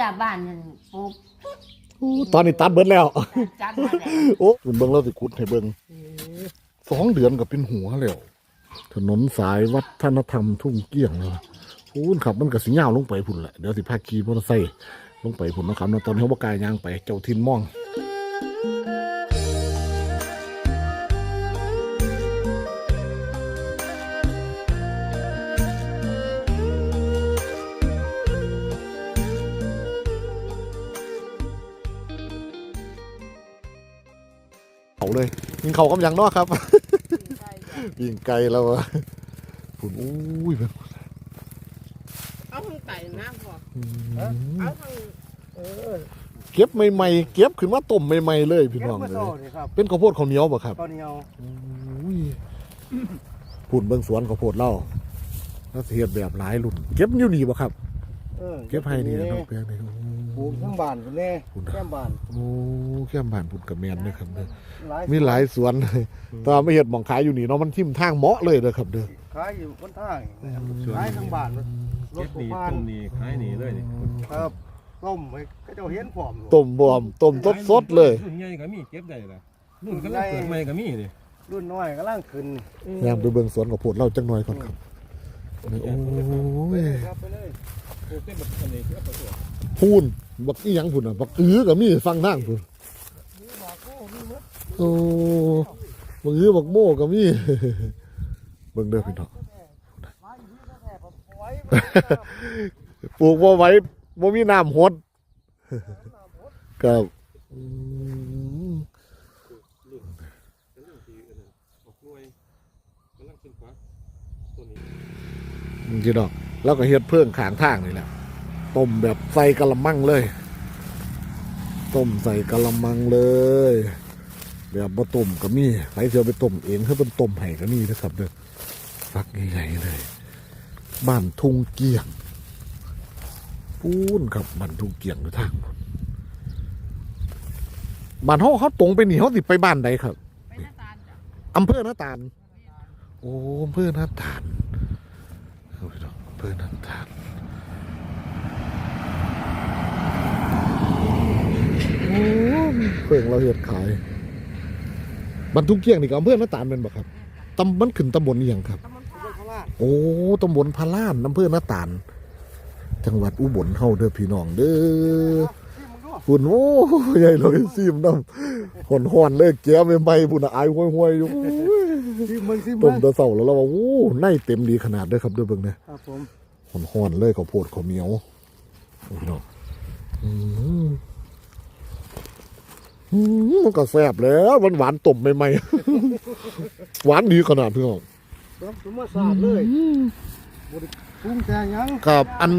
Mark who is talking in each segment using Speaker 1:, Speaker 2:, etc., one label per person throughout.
Speaker 1: ยาบ้านนั่นปลูก
Speaker 2: โอ้ตอนนี้ตัดเบิดแล้ว
Speaker 1: จัดมาแล้ว
Speaker 2: โอ้คุณเบิ่งเราสิขุดให้เบิ่งสองเดือนก็เป็นหัวแล้วถนนสายวัฒนธรรมทุ่งเกี้ยงเลยพูนขับมันก็สิยาวลงไปพุ่นแหละเดี๋ยวสิพาขี่มอเตอร์ไซค์ลงไปพุ่นนะครับเนาะตอนนี้เขาบกล้ายางไปเจ้าทินม่อง เขาเลย ยิงเขากำยังเนอกครับยิงไกลแล้วอะพุ่นอุ้ยแบบ
Speaker 3: เอาทางไต่น้ำพอ
Speaker 2: อืม
Speaker 3: เอาทางเออ
Speaker 2: เก็บใหม่ๆเก็บขึ้นมาต้มใหม่ๆเลยพี่น้อง
Speaker 4: เก็บ
Speaker 2: เล
Speaker 4: มายต่อนี่ครับ
Speaker 2: เป็นข้าวโพดข้าวเหนียวบ่ครับ
Speaker 4: ข้าวเหนียว
Speaker 2: อุ้ยพูดเบิ่งสวนข้าวโพดเล่าแล้วสิเฮ็ดแบบหลายรุ่น เก็บอยู่นี่บ่ครับ
Speaker 4: เออ
Speaker 2: เก็บให้นี่นะครับแปลงนี่
Speaker 4: ปลูกทั้งบ้านพุ่นแน่แก้มบ้าน
Speaker 2: โอ้แก้มบ้านพุ่นกับแม่นเด้อครับเด้อ
Speaker 4: หลาย
Speaker 2: มีหลายสวนเลยแตว่าไม่เฮ็ดหม่องขายอยู่นี่เนาะมันทิ่มทางเหมาะเลยเด้อครับเด้อ
Speaker 4: ขายอยู่บนทางขายทั้งบ้านรถ
Speaker 5: เก็บ
Speaker 4: ปลู
Speaker 5: นี่
Speaker 4: กบ้าน
Speaker 5: ต้มนี่ขายนี่เลยนี่
Speaker 4: ครับต้มให้ก็เจ้าเห็นพร้อมลูก
Speaker 2: ต้มบอมต้มสดๆเลย
Speaker 5: รุ่นใหญ่ก็มีเก็บได้ล่ะรุ่นก็เริ่มเกิดใหม่ก็มีนี่
Speaker 4: รุ่นน้อยกำลังขึ้น
Speaker 2: ยามไปเบิ่งสวนข้าวโพดเล่าจักหน่อยก่อนครับนี่โอ้ย
Speaker 4: ครับไปเลย
Speaker 5: ปลูกเป็นแบบนี้คือเอาไปตัว
Speaker 2: พูนบักอีหยังพุ่นน่ะบักอื้อก็มีฟังทางพุ่นโอ้บักอื้อบักโม่ก็มี เบิ่งเด้อพี่น้องปลูกบ่ไหว้บ่มีน้ำหดกับอืม
Speaker 5: เป็นเรื่องที่อันนั้นออกหน่วยกำลังขึ้นฟ้าตัวนี้
Speaker 2: จริงดอก แล้วก็เฮ็ดเพิ่งขางทางนี่แหละต้มแบบใส่กะละมังเลย ต้มใส่กะละมังเลย แบบบ่ต้มก็มีใครสิเอาไปต้มเองคือเป็นต้มให้ก็มีนะครับเด้อฟักใหญ่ๆเลย บ้านทุ่งเกียงปูนครับบ้านทุ่งเกียงอยู่ทางนู้นบ้านเฮาเขาตรงไปนี่เขาสิไปบ้านใดครับ
Speaker 3: ไปหน้าตาลจ้ะ
Speaker 2: อำเภอหน้าตาล โอ้อำเภอหน้าตาลเอาไปดูอำเภอหน้าตาลโอ้เพิ่งเราเห็ดขายบรรทุกเกี้ยงนี่ก็อำเภอหน้าตาลเป็นบ่ครับตำมันขึ้นตำบลนี่ยังครับ
Speaker 3: ตำบลท่า
Speaker 4: ข้างล่าง
Speaker 2: โอ้ตำบลพาล่านอำเภอหน้าตาล จังหวัดอุบลเฮาเด้อพี่น้องเด้อ
Speaker 4: ที่มึงดู
Speaker 2: คุณโอ้ใหญ่เลยซีมน้ำหอนหอนๆเลยแก้ม่ไม่พุ่นอายห้วยห้วยๆอยู่
Speaker 4: ที่มึงที่มึ
Speaker 2: ต้ม
Speaker 4: ง
Speaker 2: แตะเสาแล้วเราว่าโอ้ในเต็มดีขนาดเด้อครับเด้อเบิ่งเนี่ย
Speaker 4: ครับผม
Speaker 2: หอนหอนๆเลยข้าวโพดข้าวเหนียวโอ้พี่น้องอืมอืมมันก็แซ่บแล้วมันหวานๆต้มใหม่ๆ หวานดีขนาดพี่น้อง
Speaker 4: ครับสมมาสาดเลยบไดปรุงแต่หยัง
Speaker 2: ครับ อัน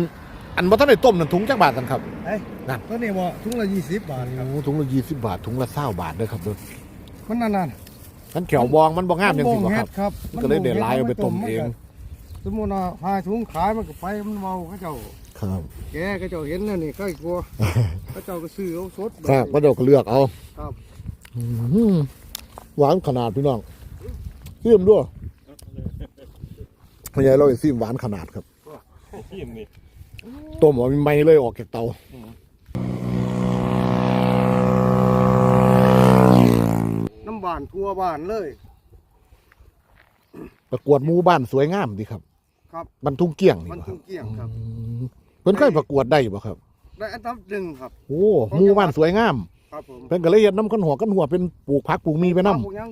Speaker 2: อันบ่ทันได้ต้มนั่นถุงจักบาทกันครับ
Speaker 4: เอ้ย
Speaker 2: นั่น
Speaker 4: ตัวนี้บ่ถุงละยี่สิบบาทครับ
Speaker 2: โอ้ถุงละยี่สิบบาทถุงละเศร้าบาทเด้อครับเด้อ
Speaker 4: มันนั่นน่ะ
Speaker 2: มันแขวบองมันบ่งามจังซี่บ่ครับ
Speaker 4: ครับ
Speaker 2: มันก็เลยเดี๋ยวลายเอาไปต้มเอง
Speaker 4: สมมุติว่าพาถุงขายมันก็ไปมันเมาเขาเจ้า
Speaker 2: ครับ
Speaker 4: แกก็เจ้าเห็นนั่นนี่ก็กลัวเขาเจ้าก็ซื้อเอาสด
Speaker 2: ครับก็เดี๋ยวก็เลือกเอา
Speaker 4: ครับ
Speaker 2: อืมหวานขนาดพี่น้องซิมด้วยพยายเราซิมหวานขนาดครับ
Speaker 5: ทีมนี่
Speaker 2: ต้มเอาไม่เลยออกจากเตา
Speaker 4: น้ำบานทั่วบ้านเลย
Speaker 2: ประกวดหมู่บ้านสวยงามดีครับ
Speaker 4: ครับ
Speaker 2: บรรทุกเกี้ยงนี่
Speaker 4: มัน
Speaker 2: บ่ค
Speaker 4: ทุ
Speaker 2: รับ
Speaker 4: กเกี่ยงครับ
Speaker 2: อืมเพิ่นเคยประกวดได้บ่ครับ
Speaker 4: ได้อันดับหนึ่งครับ
Speaker 2: โอ้หมู่บ้านสวยงาม
Speaker 4: ครับผม
Speaker 2: เพิ่นก็เลยเฮ็ดน้ำกันหัวกันหัวเป็นปลูกผักปลูกมีไปนำ
Speaker 4: ปลูกหยัง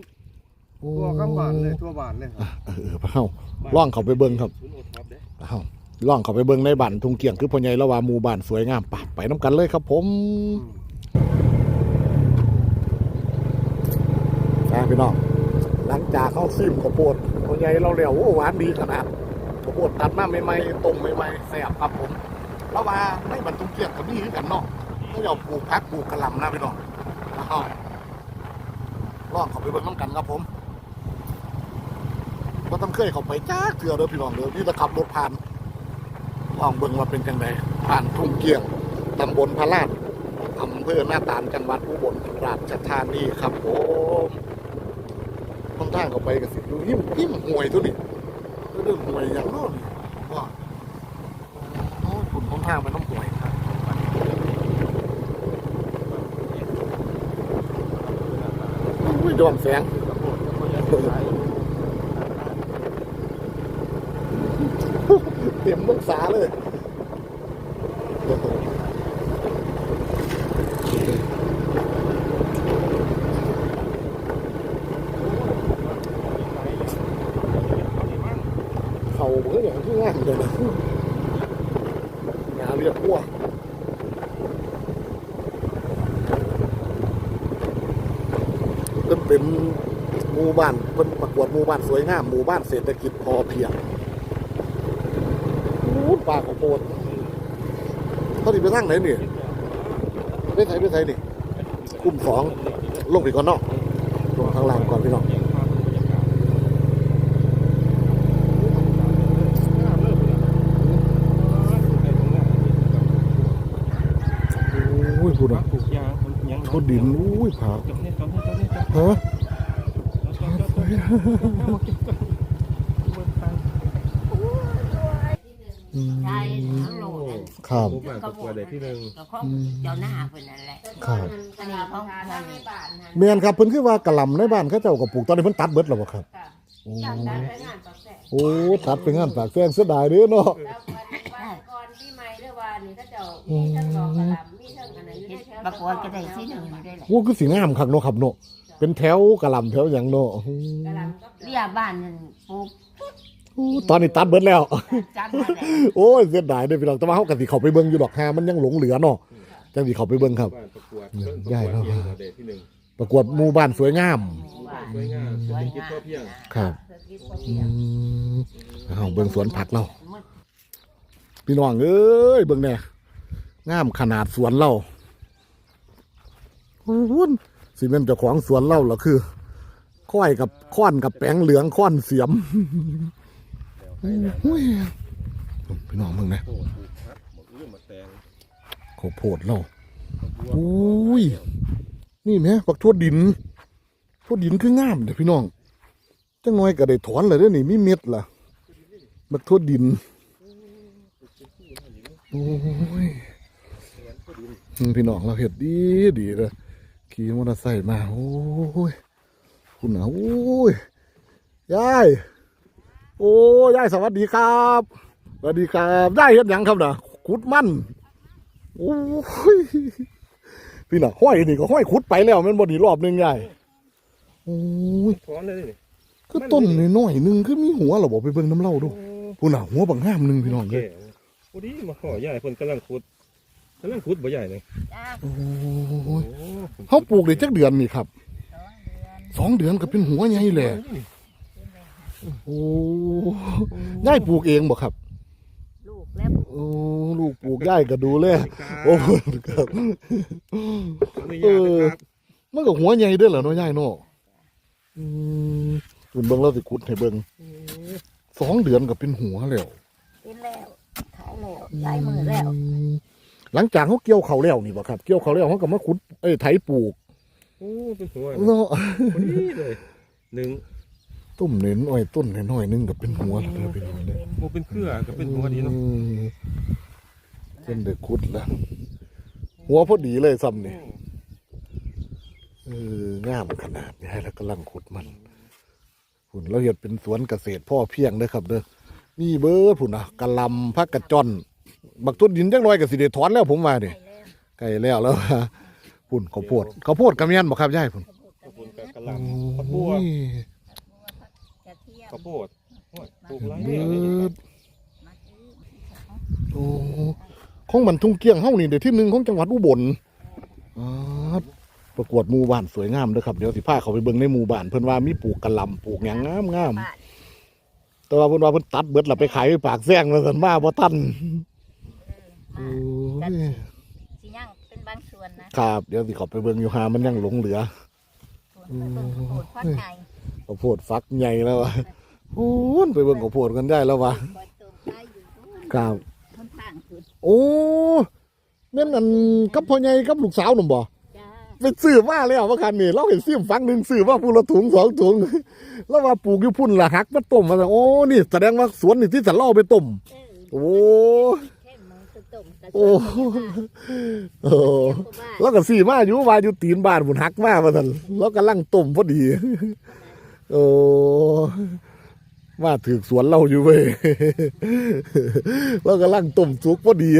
Speaker 4: ทั่วข้างบ้านเลยทั่วบ้านเลยครับ
Speaker 2: เออเฮาล่องเข้าไปเบิ่งครับ
Speaker 5: ศูนย์โอท็อปเด้
Speaker 2: เฮาล่องเข้าไปเบิ่งในบ้านทุ่งเกี้ยงคือพ่อใหญ่ละว่าหมู่บ้านสวยงามปะไปน้ำกันเลยครับ ผมอะ พี่น้องหลังจากเขาซิมข้าวโพดพ่อใหญ่เราแล้วโอ้หวานดีขนาดข้าวโพดตัดมาใหม่ๆต้มใหม่ๆแซ่บครับผมแล้วว่าในบ้านทุ่งเกี้ยงก็มีคือกันเนาะเขาเอาปลูกผักปลูกกระหล่ำนะพี่น้องเฮาล่องเขาไปเบิ่งน้ำกันครับผมก็ต้องเคยเขาไปจ้าเถื่อเด้อพี่น้องเด้อนี่จะขับรถผ่านลองเบิ่งว่าเป็นจังไดผ่านทุ่งเกียงตำบลพระลาดอำเภอหน้าตาลจังหวัดอุบลราชธานีครับผม บางทางเขาไปกันสิดูยิ้มยิ้มห่วยตัวนี้ก็เรื่องห่วยอย่างนู้นว่าคุณบางทางมันต้องห่วยครับอุ้ยดอมแสงเต็มลูกสาเลย เป็นเป็นหมู่บ้านเป็นประกวดหมู่บ้านสวยงามหมู่บ้านเศรษฐกิจพอเพียงอู้ปลาของโพดเขาที่ไปทั้งไหนนี่ไปไทยไปไทยนี่ คุ้มสองลงไปก่อนเนาะลงข้างล่างก่อนพี่น้อง อุ้ยพูดอะ
Speaker 5: ปลูกยางมันยัง
Speaker 2: พูดดินอุ้ยผา
Speaker 5: จับเนี่ยจับเนี่ยจับเนี่ยจับ
Speaker 2: ฮะ
Speaker 1: ใช่ทั้งโลกนั่น
Speaker 2: ครับ
Speaker 5: ปลูกบ้านประกวดได้ที่หนึ่ง
Speaker 1: ก็ ของเจ้าหน้าเป็นนั่นแหละ
Speaker 2: ครับ
Speaker 1: อันนี้ของพ่อนี่
Speaker 2: แม่นครับเพิ่นคือว่ากะหล่ำในบ้านเขาเจ้าก็ปลูกตอนนี้เพิ่นตัดเบิดแล้วบ่ครับโอ้โอ้ตัดไปงานปากแซงเสียดายเด้อเนาะ
Speaker 6: ก่อนปีใหม่เด้อว่านี่เขาเจ้ามีทั้งดอกกระหล่ำมีทั้งอันนั้นอยู่ในแถว
Speaker 1: ประกวดก็ได้ที่หนึ่งอยู่ได้แหละ
Speaker 2: โอ้คือสิงามคักเนาะครับเนาะเป็นแถวกะหล่ำแถวหยังเนาะอืม
Speaker 6: กระหล่ำกับ
Speaker 1: เรียบ้านนั่นปลูก
Speaker 2: โอ้ตอนนี้ตัดเบิดแล้ว
Speaker 1: จันมาแหละ
Speaker 2: โอ้ยเสียดายเด้อพี่น้องแต่ว่าเฮาก็สิเข้าไปเบิ่งอยู่ดอกหามันยังหลงเหลือเนาะจังสิเข้าไปเบิ่งครับ
Speaker 5: บ้านประกวด
Speaker 2: ใหญ่แล้ว
Speaker 5: เองได้ที่หนึ่ง
Speaker 2: ประกวดหมู่บ้านสวยงาม
Speaker 5: สวยงามเศรษฐกิจพอเพียง
Speaker 2: ครับ
Speaker 6: เศรษฐกิจพอ
Speaker 2: อื
Speaker 6: เพียง
Speaker 2: มเอาเบิ่งสวนผักเราพี่น้องเอ้ยเบิ่งแน่งามขนาดสวนเราโอ้โหสิเป็นเจ้าของสวนเราเหรอคือ ค่อยกับค้อนกับแป้งเหลืองค้อนเสียม โอ้ยพี่น้องเบิ่งนะ
Speaker 5: โอ้ปลูกพักหมดเรื่าแตง
Speaker 2: ข้าโพดเราโอ้ย นี่แหม่บักทั่วดินทั่วดินคืองามเด้อพี่น้องจังน้อยก็ได้ถอนเลยเด้อนี่มีเม็ดล่ะบักทั่วดินโอ้ยพี่น้องเราเห็ดดีดีเลยขี่มอเตอร์ไซค์มา โอ้ย คุณนะโอ้ยยาย โอ้ยายสวัสดีครับสวัสดีครับยายเห็ดหยังครับนะขุดมันโอ้ยพี่น่ะห้อยนี่ก็ห้อยขุดไปแล้วแมันบดีรอบหนึงยายโอ้ย
Speaker 5: ถอนเลยนี่
Speaker 2: ก็ต้นน้อยๆหนึงคือมีหัวเหราบอกไปเบิ่งน้ำเล่าดูคุณน่ะหัวบางห้ามหนึงพี่น้องเล
Speaker 5: แก่
Speaker 2: ย
Speaker 5: พอดีมาขอใหญ่คนกำลังขุดกำลังขุดบ่ใหญ่เลย
Speaker 2: โอ้
Speaker 5: โอ้
Speaker 2: ยเขาปลูกได้จักเดือนนี่ครับสองเดือนก็เป็นหัวใหญ่แหละ โอ้ย่ายปลูกเองบ่ครับ
Speaker 1: ลูกแล้ว
Speaker 2: โอ้ลูกปลูกย่ายก็ดูแลโอ้ครับ
Speaker 5: เออ
Speaker 2: มันก็หัวใหญ่เด้อเหรอเนาะย่ายเนาะอืมคุณเบิ่งแล้วสิขุดให้เบิ่งสองเดือนก็เป็นหัวแล้ว
Speaker 1: กินแล้วขายแล้วย้ายมือแล้ว
Speaker 2: มหลังจากเขาเกี่ยวเขาวแล้วนี่บ่ครับ เกี่ยวเขาวแล้วเขาก็มาขุดเอ้ยไถปลูก
Speaker 5: โอ้เป็นหัว
Speaker 2: เนาะ
Speaker 5: พอดีเลยหนึ่ง
Speaker 2: ต้มเน้นอ้อยต้นน้อยๆนึงก็เป็นหัวแล้วเด้อพี่น้องเด้อ
Speaker 5: โอ้เป็นเครือก็เป็นหัวดีเนาะ
Speaker 2: อืมเส้นเด็กคุดแล้วหัวพอดีเลยซ้ำนี่เอองามขนาดนี้แล้วกำลังขุดมันหุ่นเราเห็ดเป็นสวนเกษตรพ่อเพียงเด้อครับ เด้อมีเบอร์ผุนนะกะหลำพักกระจอนบักทุดดินจังน้อยกับสิเดถอนแล้วผมมาดิไก่แล้วแล้วว่าพุ่นข้าวโพดข้าวโพดกระเมียนบ่ครับยายพุ่น
Speaker 5: ขอบคุณกับกระหลำข้าวโพด
Speaker 2: โอ้ย
Speaker 1: กระเทียม
Speaker 5: ข้าวโพดโอ้ยปลูกไร
Speaker 2: เบิ
Speaker 5: เนี่ย
Speaker 2: ดโอ้ของมันทุ่งเกี้ยงเฮานี่เดี๋ยวที่หนึ่งของจังหวัดอุบลอ่าประกวดหมู่บ้านสวยงามเด้อครับเดี๋ยวสิพาเขาไปเบิ่งในหมู่บ้านเพิ่นว่ามีปลูกกะหล่ำปลูกหยังงามงามแต่ว่าเพิ่นว่าเพิ่นตัดเบิดแล้วไปขายไปปากแซงแล้วซั่นมาบ่ทันโอ้ย
Speaker 6: สิยังเป็นบางส่วนนะครับ
Speaker 2: เดี๋ยวสิเขาไปเบิ่งอยู่หามันยังหลงเหลือ
Speaker 6: ส่วนต้นโขดฟักไง
Speaker 2: ข้าวโพดฟักใหญ่แล้วว่ะ โอ้ยไปเบิ่งข้าวโพดกันได้แล้วว่ะ
Speaker 6: คอยเติมใต้อยู่
Speaker 2: ครับ
Speaker 6: ค่อนข้างคือ
Speaker 2: โอ้แม่นอันกับพ่อใหญ่กับลูกสาวหนุ่มบ่
Speaker 6: จ้า
Speaker 2: ไปซื้อมาแล้วว่าคันนี่เราเห็นซิมฟังหนึ่งซื้อมาพูละถุงสองถุงแล้วว่าปลูกอยู่พุ่นละหักมาต้มมาโอ้นี่แสดงว่าสวนนี่ที่สันเล่าไปต้ม
Speaker 6: เออ
Speaker 2: โอ้
Speaker 6: เข้มมันตุ่
Speaker 1: ต้มกระ
Speaker 2: โอ้โอ้แล้วก็สี่มาอยู่ว่าอยู่ตีนบ้านบุญฮักมาว่าท่านแล้วกำลังต้มพอดี โอ้ ว่าถือสวนเราอยู่เว้ยแล้วกำลังต้มสุกพอดี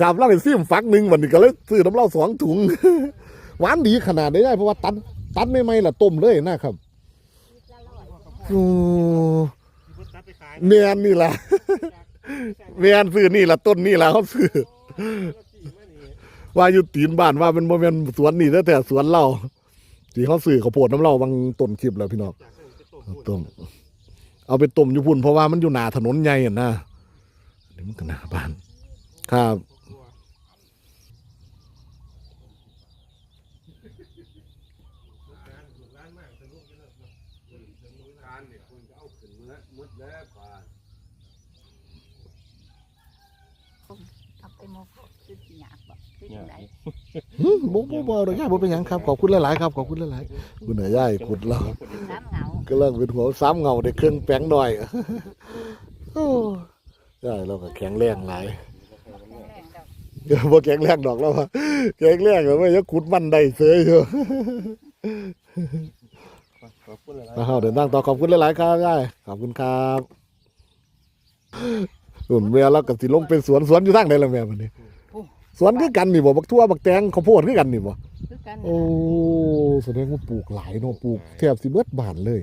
Speaker 2: กลับเล่าไปซิมฟักหนึ่งวันนี้ก็เลยซื้อน้ำเหล้าสองถุงหวานดีขนาดนี้ได้เพราะว่าตัดตัดไม่ไม่ละต้มเลยนะครับโอ้
Speaker 5: เมี
Speaker 2: ยนนี่แหละเมียนซื้อนี่ละต้นนี่ละเขาซื้อ
Speaker 5: ว่า
Speaker 2: อยู่ตีนบ้านว่าเป็นโมเมนสวนนี่แต่แต่สวนเราที่เขาซื้อข้าวโพดน้ำเราบางต้นคลิปแล้วพี่น้อง
Speaker 5: จากต้นไปต้ม
Speaker 2: เอาต้มเอาไปต้มอยู่พุ่นเพราะว่ามันอยู่หนาถนนใหญ่อะนะอันนี่มันก็หนาบ้านครับ
Speaker 5: การเนี่ยคุณจะเอาขึ้นมื้อมื้อแล้วกว่า
Speaker 1: เอาไปโมกคือสิหยาบบ่คือจังได
Speaker 2: หืมบ่บ่บ่ดอกย่าบ่เป็นหยังครับ ขอบคุณหลาย ๆ ครับ ขอบคุณหลาย ๆ คุณเหนือย่ายขุดเรา
Speaker 1: น้ำเหงา
Speaker 2: ก็เริ่มเป็นหัวซ้ำเงาได้เครื่องแป้งหน่อยโอ้ย่เราก็แข็งแรงหลาย
Speaker 1: แข็ง
Speaker 2: เดี๋ยวบ่แข็งแรงดอกแล้วว่าแข็งแรงแล้วไม่จะขุดมันได้เสยอยู่
Speaker 5: ขอบคุณหลาย
Speaker 2: มาเดินทางต่อขอบคุณหลายๆครับย่ายขอบคุณครับส่วนแม่เราก็สิลงเป็นสวนสวนอยู่ทางใดล่ะแม่บัดนี้ สวนคือกันนี่บ่บักทั่วบักแตงข้าวโพดคือกันนี่บ่
Speaker 1: คือกัน
Speaker 2: โอ้แสดงว่าปลูกหลายเนาะปลูกแทบสิเบิดบ้านเลย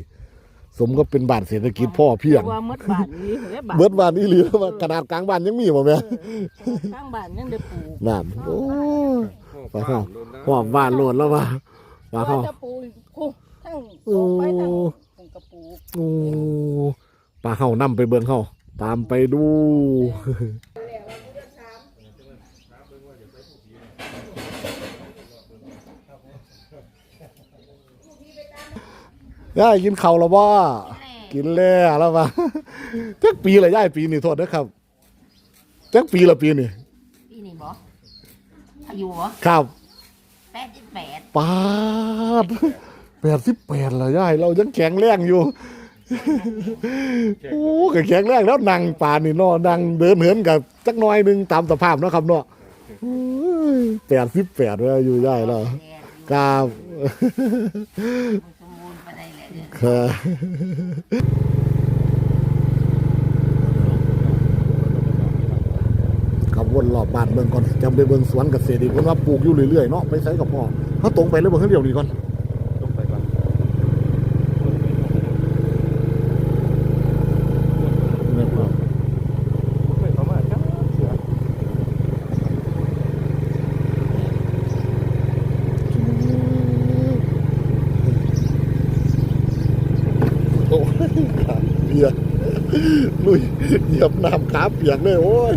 Speaker 2: สมก็เป็นบ้านเศรษฐกิจพ่อเพียง
Speaker 3: ว่าหมดบ้านนี้เหลือบ้าน
Speaker 2: เบิดบ้านอีหลีแล้วว่าขนาดกลางบ้านยังมีบ่แม่
Speaker 3: ข้างบ้านยังได้ปลูก
Speaker 2: นั่นโอ้
Speaker 5: ๆ
Speaker 2: ปลาข้าวหอมบ้านโลดแล้วว่าปลาเข้า
Speaker 3: จะปลูกคู่ทั้งปลูกไปทั้งปลูกกระปลูก
Speaker 2: โอ้ปลาเข้านํไปเบิ่งเข้าตามไปดู ย่ายกินข้าวแล้วบ่กินแล้วแล้วว่าจักปีละย่ายปีนี่โทษนะครับจักปีละปีนี่
Speaker 1: ปีนี้บ่อายุบ่
Speaker 2: ครับ
Speaker 1: 88
Speaker 2: ปาดแปดสิบแปดละย่ายเรายังแข็งแรงอยู่โอ้ก็แข็งแรงแล้วนั่งป่านนี่เนาะนั่งเดินเหินกับจักหน้อยหนึงตามสภาพเนาะครับเนาะแปดสิบแปดแล้วอยู่ย่ายแล้ว
Speaker 1: แดด
Speaker 2: ครับ
Speaker 1: ส เด้อ
Speaker 2: ครับขับวนรอบบ้านเบิ่งก่อนจำไปเบิ่งสวนเกษตรอีกคนว่าปลูกอยู่เรื่อยๆเนาะไปใส่กับพ่อเขาตรงไปแล้วเบิ่งข้าเดียวนี่ก่อน
Speaker 5: ต้องไปก่อน
Speaker 2: นะครับ
Speaker 5: ไม่ประมาณครับเสือ
Speaker 2: โอ้ยขาเปียกลุย เหยียบน้ำขาเปียกเลยโอ้ย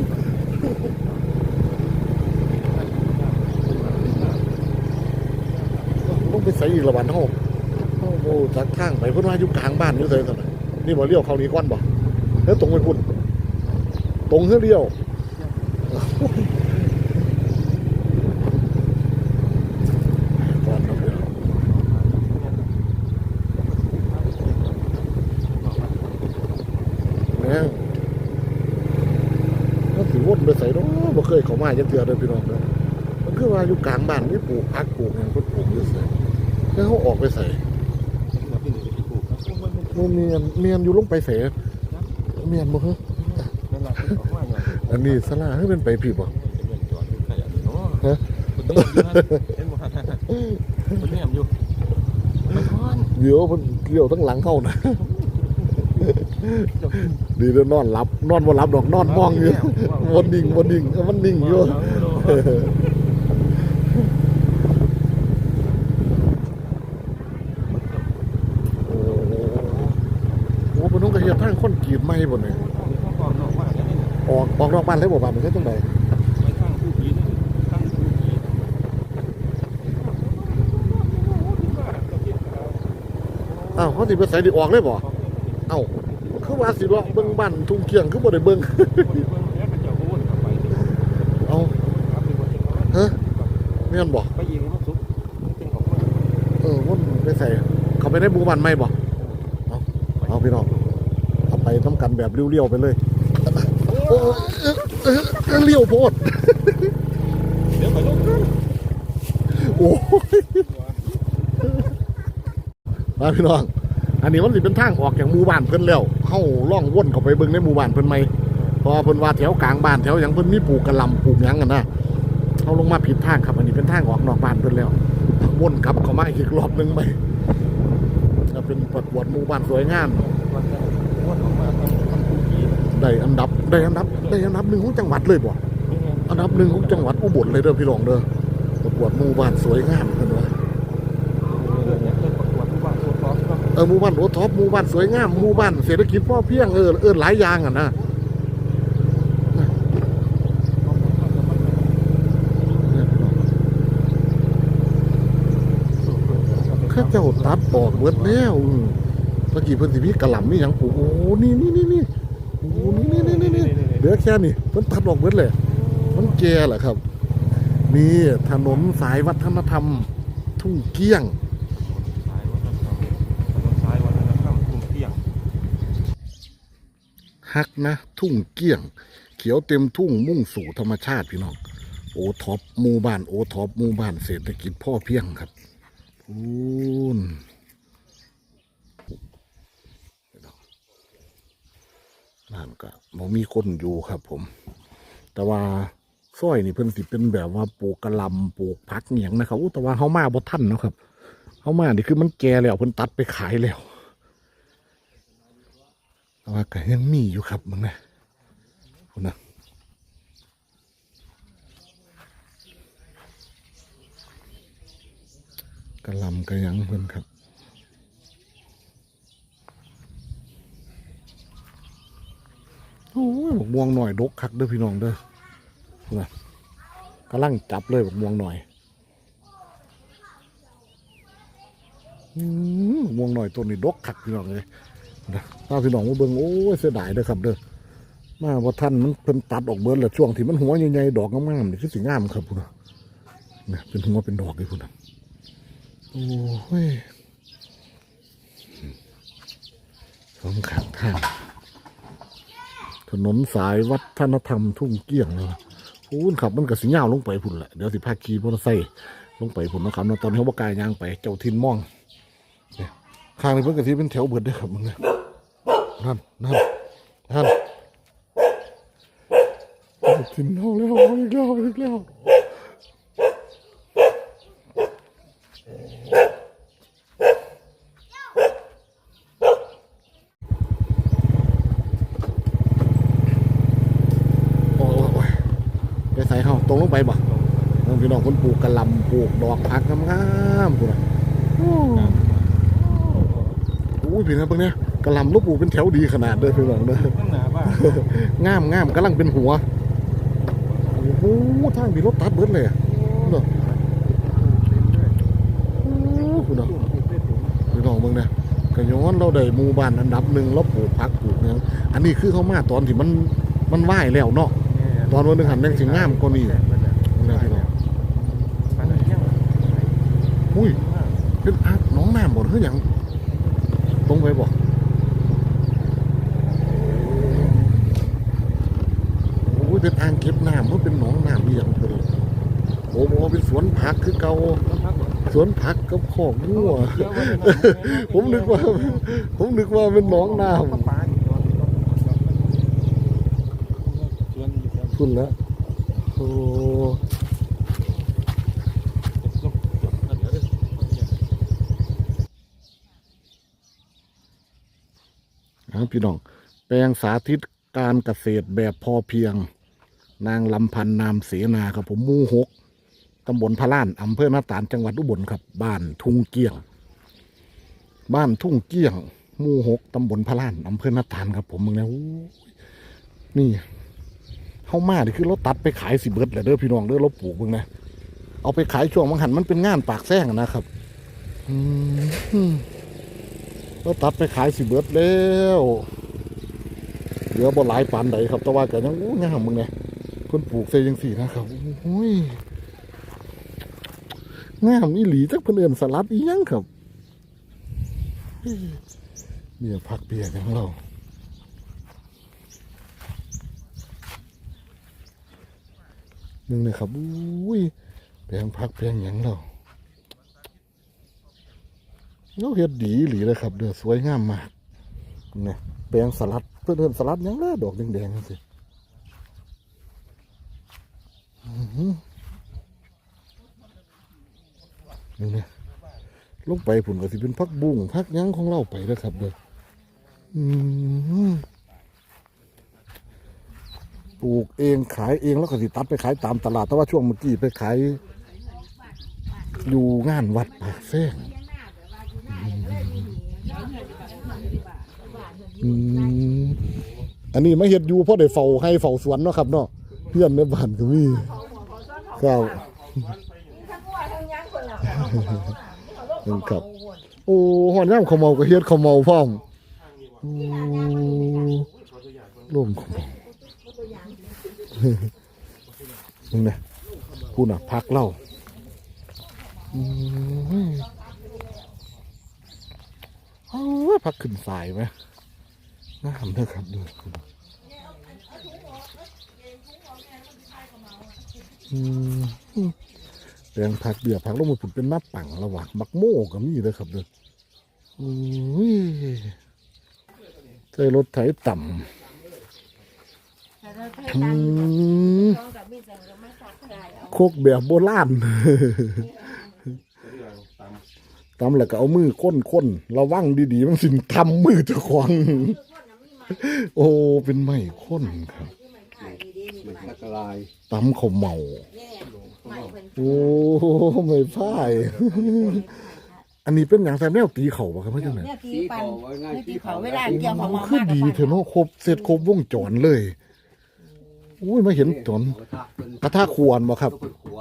Speaker 2: ต้องไปใส่อีกละวันห้องโอ้โหจากทางไปเพิ่นว่าอยู่กลางบ้านอยู่เลยสินี่บ่เลี้ยวเขานี้ก้อนบ่แล้วตรงไปพุ่นตรงเฮือเลี้ยวก่อนครับเดี๋ยวแม่งแล้วสิวนไปใส่เนาะบ่เคยเข้ามา จักเทื่อเด้อพี่น้องเด้อมันคือว่าอยู่กลางบ้านนี่ปลูกผักปลูกหยังเพิ่นปลูกอยู่ไสแล้วเขาออกไปใส่
Speaker 5: มาที่นี่จะปลูกครับมันมัน
Speaker 2: โอ้เมียนเมียนอยู่ลงไปเสเมียนบ่ฮะ
Speaker 5: นั่นล่ะออกมาอย่าง
Speaker 2: อันนี้สลาให้เป็นไปผิดบ่
Speaker 5: เป็นจอดอยู่ขยะเนาะ
Speaker 2: ฮะ
Speaker 5: คนนี้อยู่ฮะเห็นบ่ฮะคนนี้อยู่มันทอน
Speaker 2: เดี๋ยวมันเกี่ยวทั้งหลังเข้านะ ดีแล้วนอนหลับ นอนบ่หลับดอกนอนมองอยู่วนนิ่งวนนิ่งมันนิ่งอยู่โอ้โหเป็นน้องกระเทียมทางคนกรีดไม้บ่เนี่ยออกออกนอกบ้านเลยบ่บ้านมันใช่จังไดอ้าวเขาสิไปใส่ดิออกเลยบ่เอ้า คือว่าสิเลาะเบิ่งบ้านทุ่งเกียงคือบ่ได้เบิ่งเอาฮะแม่นบ่
Speaker 5: ไปยิงลูกซุปเป็นของมัน
Speaker 2: ไปใส่เขาไปได้บูมันไหมบ่เอาเอาพี่น้องเอาไปน้ำกันแบบเรียวๆไปเลยโอ้ยเออเออเลี้ยวโพด
Speaker 5: เดี๋ยวไปลงกัน
Speaker 2: โอ้ยมาพี่น้อง อันนี้มันสิเป็นทางออกจากหมู่บ้านเพิ่นแล้วเฮาล่องว่นเข้าไปเบิ่งในหมู่บ้านเพิ่นไหมเพอเพิ่นว่าแถวกลางบ้านแถวหยังเพิ่นมีปลูกกระหลำปลูกหยังกันนะเฮาลงมาผิดทางครับ อันนี้เป็นทางออกนอกบ้านเพิ่นแล้วว่นกลับเข้ามาอีกรอบหนึงไหมจะเป็นประกวดหมู่บ้านสวยงามได้อันดับได้อันดับได้อันดับหนึ่งของจังหวัดเลยบ่อันดับหนึ่งของจังหวัดอุบลเลยเด้อพี่รองเด้อประกวดหมู่บ้านสวยงามกันวะ
Speaker 5: ประกวดผู้ว่าตัวท็อปก็
Speaker 2: เออหมู่บ้านโอท็อปหมู่บ้านสวยงามหมู่บ้านเศรษฐกิจพ่อเพียงเออเออหลายอย่างอะนะข้าเจ้าตัดออกเบิดแล้วอืมเมื่อกี้เพิ่นสิมีกระหล่ำมีหยังปลูกโอ้นี่นี่นี่นี่โอ้นี่นี่นี่นี่เหลือแค่นี้เพิ่นตัดออกเบิดเลยมันแก่แหละครับ นี่ถนนสายวัฒนธรรม ทุ่งเกี้ยง
Speaker 5: สายวัฒนธรรมสายวัฒนธรรมกรุงเที่ยง
Speaker 2: ฮักนะ ทุ่งเกี้ยง เขียวเต็มทุ่งมุ่งสู่ธรรมชาติพี่น้องโอท็อปหมู่บ้านโอท็อปหมู่บ้านเศรษฐกิจพ่อเพียงครับพูนนั่นก็บ่มีคนอยู่ครับผม แต่ว่าซอยนี่เพิ่นสิเป็นแบบว่าปลูกกระลำปลูกผักเหนียงนะครับแต่ว่าเฮามาบ่ทันเนาะครับเฮามานี่คือมันแก่แล้วเพิ่นตัดไปขายแล้ว แต่ว่าก็ยังมีอยู่ครับมึงนะคุณนะกระลำกระยังเพิ่นครับโอ้ยบกม่วงหน่อยดกคักเด้อพี่น้องเด้อคุณนะกำลังจับเลยบกม่วงหน่อยอืมม่วงหน่อยตัวนี้ดกคักพี่น้องเลย นะถ้าพี่น้องมาเบิ่งโอ้ยเสียดายเด้อครับเด้อมาว่าท่านมันเพิ่นตัดออกเบิดแล้วช่วงที่มันหัวใหญ่ๆดอกงามๆนี่คือสิงามครับพุ่นนะเนี่ยเป็นหัวเป็นดอกเลยพุ่นน่ะโอ้ยสองขางทางถนนสายวัฒนธรรมทุ่งเกี้ยงเลยพูนขับมันก็สิยาวลงไปพุ่นแหละเดี๋ยวสิพาขี่มอเตอร์ไซค์ลงไปพุ่นนาะครับตอนนี้เขาบ่กล้ายยางไปเจ้าทินมอง ข้างนี้เพิ่นกะทิเป็นแถวเบิดเด้อครับมึงเนี่ยนั่นนั่นนั่นกินเอาแล้วเอาอีกแล้วเอาอีกแล้วโอ้ยโอ้ยไปใส่เขาตรงลงไปบ่น้องพี่น้องคนปลูกกระหลำปลูกดอกผักงามๆกูนะ อ้ยพี่นะเพิ่งเนี่ยกระหลำลูกปูเป็นแถวดีขนาดเด้อพี่น้องเด้อ
Speaker 5: ข้างหน้าบ้าน
Speaker 2: งามงามกำลังเป็นหัวโอ้โหทางมีรถตัดเบิดเลยอะเนาะโอ้คุณเนาะพี่น้องเบิ่งเนี่ยกระย้อนเราได้หมู่บ้านอันดับหนึ่งเราปลูกผักปลูกเนี่ยอันนี้คือเขามาตอนที่มันมันไหวแล้วเนาะตอนวันหนึงหันแม่งสิงามกว่านี้นะพี่น้องอุ้ยเป็นอาบน้องน้ำบ่หรือหยัง ตรงไปบ่โอ้ยเป็นอ่างเก็บน้ำมันเป็นหนองน้ำเอียงเพิ่นโอ้โหเป็นสวนผักคือเก่าสวนผักกับขอกงัวผมนึกว่า ผมนึกว่าเป็นหนองน้ำคุณแล้วโอ้ ครับพี่น้อง แปลงสาธิตการเกษตรแบบพอเพียง นางลำพันธ์นามเสนาครับผมมู่หกตำบลพะล้านอำเภอหน้าตาลจังหวัดอุบลครับ บ้านทุ่งเกี้ยง บ้านทุ่งเกี้ยงมู่หกตำบลพะล้านอำเภอหน้าตาลครับ ผมมึงแล้วนี่เข้ามานี่คือเราตัดไปขายสิเบิดแหละเด้อพี่น้องเด้อเราปลูกมึงนะเอาไปขายช่วงมังหันมันเป็นงานปากแซงนะครับ อืม เราตัดไปขายสิเบิดแล้วเหลือบ่หลายปานใดครับแต่ว่าก็ยังโอ้งามมึงเนี่ยเพิ่นปลูกใส่จังสี่นะครับโอ้ยงามอีหลีจักเพิ่นเอิ้นสลัดอีหยังครับเนี่ยผักเปียกของเราหนึ่งเลยครับอุ้ยแปลงพักแปลงหยังเรา เราเฮ็ดดีหลีเลยครับเดือสวยงามมากเนี่ยแปลงสลัดเพื่อนเพื่อนสลัดยังเล่ดอกแดงๆสิอือนี่นี่ลงไปผุนก็สิเป็นพักบุ้งพักยังของเราไปแล้วครับเด้ออืมปลูกเองขายเองแล้วก็สิตัดไปขายตามตลาด แต่ว่าช่วงเมื่อกี้ไปขาย อยู่งานวัดปากแซง อืมอันนี้มาเฮ็ดอยู่เพราะได้เฝ้าให้เฝ้าสวนเนาะครับเนาะเพื่อนในบ้านก็มีครับ
Speaker 3: คนละ
Speaker 2: นั่นครับ โอ้หอนย่ำขาวเมาก็เฮ็ดขาวเมาพร้อมโอ้ร่มขาวเมามึงนะพูดน่ะพักเล่าอืม พักขึ้นสายไหมน่ามเด้อครับดูอืมแปลงผักเบียผักลงมาผุดเป็นหน้าปังระหว่างบักโม่กับมี่เลยครับเด้ออุ้ยใช้รถไถต่ำอืม
Speaker 6: ต้องกับมีเสียงก็มา
Speaker 2: โคกแบบโบราณ ทำแล้วก็เอามือค้นค้นระวังดีๆมันสิทำมือเจะควงโอ้เป็นไม้ค้นครับ
Speaker 4: มันตะกลาย
Speaker 2: ตำเขาวเมาโอ้ไม่พ่าย อันนี้เป็นอย่างแซมแนวตีเข่าปะครับพ่อเจ้าไหน
Speaker 3: เนี่ยตี
Speaker 4: ตี
Speaker 3: ปัน
Speaker 4: เขาไว้ง่าย
Speaker 3: เนี่ยตี
Speaker 4: ตี
Speaker 3: เขา
Speaker 4: เขา
Speaker 3: ไม่
Speaker 4: ไม่
Speaker 3: ได้
Speaker 4: ได้
Speaker 3: เกี่ยวเขามา
Speaker 2: คือดีเถอะเนาะครบเสร็จครบวงจรเลยอุ้ยมาเห็นตอนกระทะควรบ่ครับ
Speaker 4: ก็ขว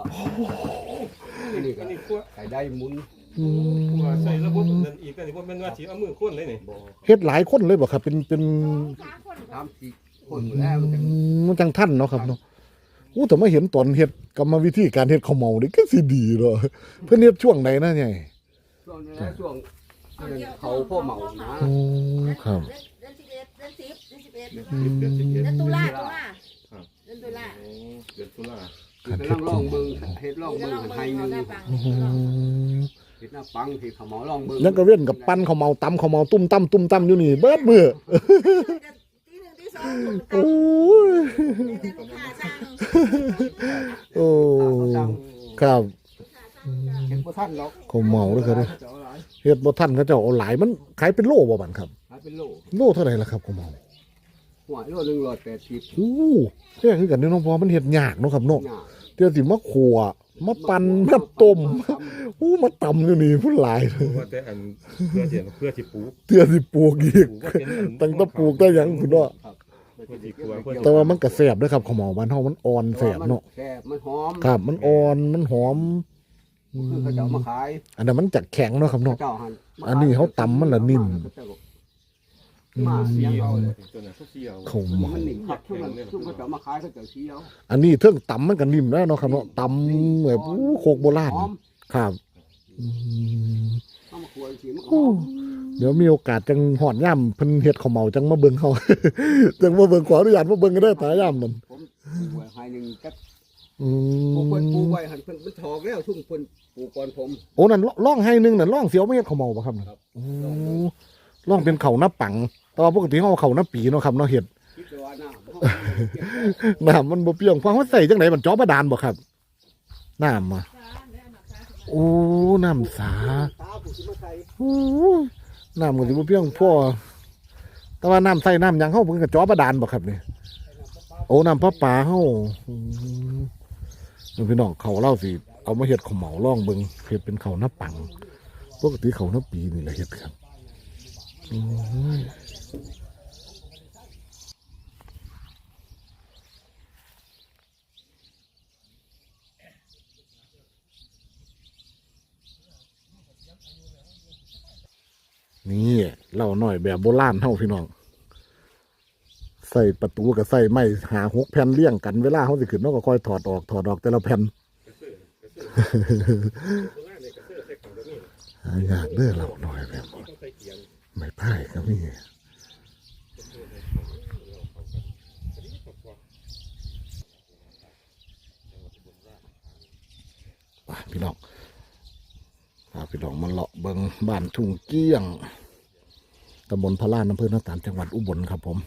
Speaker 4: นี่ก็
Speaker 5: อันนี้ขั้ว
Speaker 4: ไข่ได้หมุน
Speaker 2: อื
Speaker 5: ขั้ว
Speaker 2: ม
Speaker 5: ใส่ระบบนั่นอีกอันนี้ว่าเป็นว่าสิเอามือค้นเลยนี่
Speaker 2: เฮ็ดหลายคนเลยบ่ครับ เป็นเป็น
Speaker 4: ทำสีคนแล้วมันจะ
Speaker 2: อืมมันจังท่านเนาะครับเนาะอู้แต่มาเห็นตอนเฮ็ดกรรมวิธีการเฮ็ดข้าวเมานี่ก็สิดีเนาะเพิ่นเฮ็ดช่วงไหนนะใหญ่
Speaker 4: ช่วงนี้ช่วงเขาพ่อเมานะ
Speaker 2: โอ้ครับ
Speaker 6: เดือนสิบเอ็ดเดือนสิบเดือนสิบเอ็ด
Speaker 2: อืม
Speaker 5: เดือนสิบเอ็ด
Speaker 6: เดือนตุลาตุลาเดือนตุลา
Speaker 5: โอ้เดือนตุลา
Speaker 4: กำลังลองเบิ่งเฮ็ดลองเบิ่งไทยนึง
Speaker 2: อืม
Speaker 4: เฮ็ดหน้าปังเฮ็ดขาวเหมาลองเบิ่ง
Speaker 2: ยังก็เว้นกับปั้นข้าวเมาตำข้าวเมาตุ้มตั้มตุ้มตั้มอยู่นี่เบิดมือ
Speaker 6: ที่หนึ่งที่สอง
Speaker 2: โอ้ย
Speaker 6: ลูกค้าสั่ง
Speaker 2: โอ้ครับ
Speaker 4: เฮ็ดบ่ทันหรอก
Speaker 2: ข้าวเมาเด้อครับเด้อ
Speaker 4: จะเอาหลาย
Speaker 2: เฮ็ดบ่ทันเขาเจ้าเอาหลายมันขายเป็นโลบ่บัดครับ
Speaker 4: ขายเป็นโล
Speaker 2: โลเท่าไหร่ล่ะครับข้าวเมา
Speaker 4: หัวโลหนึ่งร้อยแปดสิบ
Speaker 2: อู้แค่คือกันนี่น้องพอมันเฮ็ดยากเนาะครับเนาะ
Speaker 4: หน้า
Speaker 2: เดี๋ยวสิมาขัว มาปั่นมาต้มอู้มาตำอยู่นี่พุ่นหลาย
Speaker 5: เพราะว่าแต่อันเพื่อเสียเพื่อที่ปลูก
Speaker 2: เตือสิปลูกอีก
Speaker 5: ปลูกว่าเป็นอัน
Speaker 2: ตั้งแต่ปลูกได้หยังคุณเนาะ
Speaker 4: ครับ
Speaker 5: เพื่อที่กลัวเพื่อ
Speaker 2: แต่ว่ามันก็แซ่บเด้อครับข้าวเมาบ้านเฮามันอ่อนแซ่บเนาะ
Speaker 4: แซ่บมันหอม
Speaker 2: ครับ มันอ่อนมันหอมอื
Speaker 4: คือเขาจะเอา
Speaker 2: ม
Speaker 4: มาขาย
Speaker 2: อันนั้นมันจักแข็งเนาะครับเนาะ
Speaker 4: เจ้าหัน
Speaker 2: อันนี้เขาตำมันละนิ่ม
Speaker 4: มา
Speaker 5: เสี
Speaker 4: เสีย
Speaker 5: ย ว
Speaker 4: เอาเลย
Speaker 5: ตันนเขาเสียว
Speaker 2: ข้าวเมา
Speaker 4: มันนิ่มครับช่วงนั้นช่วงเขาจะเอามาขายเขาจะเสียว
Speaker 2: อันนี้เทิงตำมันก็นิ่มแล้วเนาะครับเนาะตำแบบอู้โคกโบราณ
Speaker 4: หอม
Speaker 2: ครับอืม
Speaker 4: เอามาขวดสีมันห
Speaker 2: โอ้
Speaker 4: อม
Speaker 2: เดี๋ยวมีโอกาสจังหอดย่ำเพิ่นเฮ็ดข้าวเมาจังมาเบิ่งเขา จังมาเบิ่งขออนุญาตมาเบิ่งกันได้อตาย่ำนั่น
Speaker 4: ผมขวดให้หนึ่งจัก
Speaker 2: อื
Speaker 4: ปลูกเพิ่นปลูก
Speaker 2: ม
Speaker 4: ไว้หันเพิ่นมันถอกแล้วทุ่งเพิ่นปลูกก่อนผม
Speaker 2: โอ้นั่นล่องให้หนึงนั่นล่องเสียวไม่เฮ็ดข้าวเมาบ่ครับนั่น
Speaker 4: ครับ
Speaker 2: โอ้ ล่องเป็นเขาหน้าปัง แต่ว่าปกติเฮาเอาข้าหน้าปีเนาะครับเนาะเฮ็ด
Speaker 4: คิดว่าน้ำ
Speaker 2: น้ำมันบ่เปรี้ยงฟังว่าใส่จังไดมันจ้อบาดาลบ่ครับ น้ำมาโอ้ น้ำสา
Speaker 4: ตาผู้สิมาใส่
Speaker 2: โอ้น้ำก็สิบ่เปรี้ยงพ่อแต่ว่าน้ำใส่น้ำหยังเฮาเพิ่นก็จ้อบาดาลบ่ครับนี่โอ้น้ำประปาเฮาอืมเดี๋ยวพี่น้องเขาเล่าสิ เอามาเฮ็ดข้าวเหมาล่องเบิ่งเฮ็ดเป็นข้าวหน้าปัง ปกติข้าวหน้าปีนี่แหละเฮ็ดครับ นี่เล่าหน่อยแบบโบราณเฮาพี่น้อง ใส่ประตูกับใส่ไม้หาหกแผ่นเลี่ยงกันเวลาเขาสิขึ้นเราก็ค่อยถอดออกถอดออกแต่ละแผ่นหายากเด้อเราหน่อยแบบ ไม่พ่ายก็มีอ่พี่น้องพี่น้องมาเลาะเบิงบ้านทุ่งเกี้ยงตำบลพระลานอำเภอหน้าตาลจังหวัดอุบลครับผม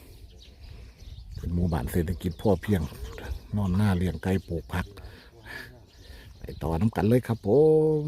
Speaker 2: เป็นหมู่บ้านเศรษฐกิจพ่อเพียง นอนหน้าเลี้ยงไก่ปลูกผัก ไปต่อน้ำกันเลยครับผม